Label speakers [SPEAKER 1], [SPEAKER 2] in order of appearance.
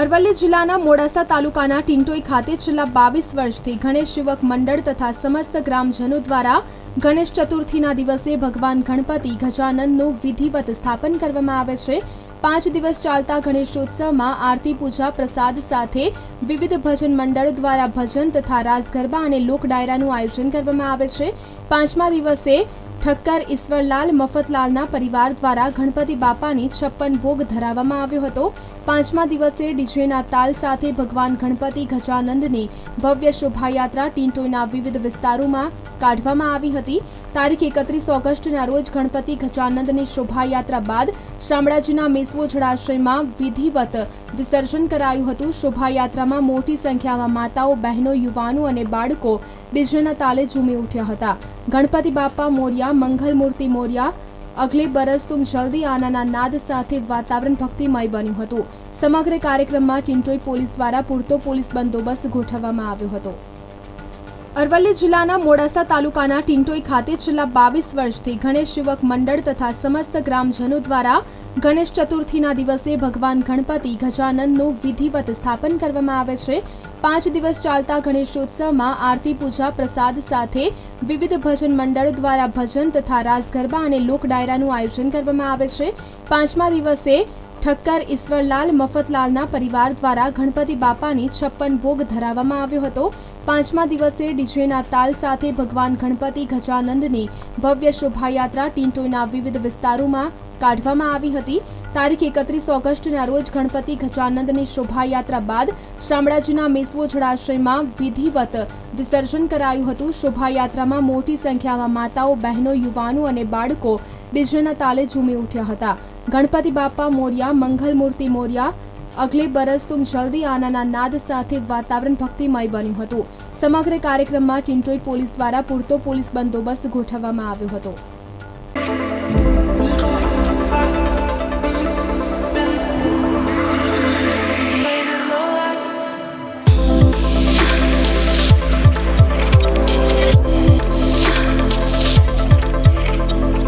[SPEAKER 1] અરવલ્લી જિલ્લાના મોડાસા તાલુકાના ટિંટોઈ ખાતે છેલ્લા બાવીસ વર્ષથી ગણેશ યુવક મંડળ તથા સમસ્ત ગ્રામજનો દ્વારા ગણેશ ચતુર્થીના દિવસે ભગવાન ગણપતિ ગજાનંદનું વિધિવત સ્થાપન કરવામાં આવે છે. પાંચ દિવસ ચાલતા ગણેશોત્સવમાં આરતી, પૂજા, પ્રસાદ સાથે વિવિધ ભજન મંડળ દ્વારા ભજન તથા રાસ ગરબા અને લોક ડાયરાનું આયોજન કરવામાં આવે છે. પાંચમા દિવસે ઠક્કર ઈશ્વરલાલ મફતલાલના પરિવાર દ્વારા ગણપતિ બાપાની છપ્પન ભોગ ધરાવવામાં આવ્યો હતો. પાંચમા દિવસે ડીજેના તાલ સાથે ભગવાન ગણપતિ ગજાનંદની ભવ્ય શોભાયાત્રા ટીન્ટોઈના વિવિધ વિસ્તારોમાં કાઢવામાં આવી હતી. તારીખ એકત્રીસ ઓગસ્ટના રોજ ગણપતિ ગજાનંદની શોભાયાત્રા બાદ શામળાજીના મેસવો જળાશયમાં વિધિવત વિસર્જન કરાયું હતું. શોભાયાત્રામાં મોટી સંખ્યામાં માતાઓ, બહેનો, યુવાનો અને બાળકો ડીજેના તાલે ઝૂમી ઉઠ્યા હતા. ગણપતિ બાપા મોર્યા, મંગલમૂર્તિ મોર્યા, અગલે બરસ તુમ જલ્દી આનાના નાદ સાથે વાતાવરણ ભક્તિમય બન્યું હતું. સમગ્ર કાર્યક્રમમાં ટિન્ટોઈ પોલીસ દ્વારા પૂરતો પોલીસ બંદોબસ્ત ગોઠવવામાં આવ્યો હતો. અરવલ્લી જિલ્લાના મોડાસા તાલુકાના ટિંટોઈ ખાતે છેલ્લા બાવીસ વર્ષથી ગણેશ યુવક મંડળ તથા સમસ્ત ગ્રામજનો દ્વારા ગણેશ ચતુર્થીના દિવસે ભગવાન ગણપતિ ગજાનંદનું વિધિવત સ્થાપન કરવામાં આવે છે. પાંચ દિવસ ચાલતા ગણેશોત્સવમાં આરતી, પૂજા, પ્રસાદ સાથે વિવિધ ભજન મંડળ દ્વારા ભજન તથા રાસ ગરબા અને લોક ડાયરાનું આયોજન કરવામાં આવે છે. પાંચમા દિવસે ઠક્કર ઈશ્વરલાલ મફતલાલના પરિવાર દ્વારા ગણપતિ બાપાની છપ્પન ભોગ ધરાવવામાં આવ્યો હતો. પાંચમા દિવસે ડીજેના તાલ સાથે ભગવાન ગણપતિ ગજાનંદની ભવ્ય શોભાયાત્રા ટીન્ટોઈના વિવિધ વિસ્તારોમાં કાઢવામાં આવી હતી. તારીખ એકત્રીસ ઓગસ્ટના રોજ ગણપતિ ગજાનંદની શોભાયાત્રા બાદ શામળાજીના મેસવો જળાશયમાં વિધિવત વિસર્જન કરાયું હતું. શોભાયાત્રામાં મોટી સંખ્યામાં માતાઓ, બહેનો, યુવાનો અને બાળકો ડીજેના તાલે ઝૂમી ઉઠ્યા હતા. ગણપતિ બાપા મોર્યા, મંગલમૂર્તિ મોર્યા, અગલે બરસ તુમ જલ્દી આનાના નાદ સાથે વાતાવરણ ભક્તિમય બન્યું હતું. સમગ્ર કાર્યક્રમમાં ટિન્ટોઈ પોલીસ દ્વારા પૂરતો પોલીસ બંદોબસ્ત ગોઠવવામાં આવ્યો હતો.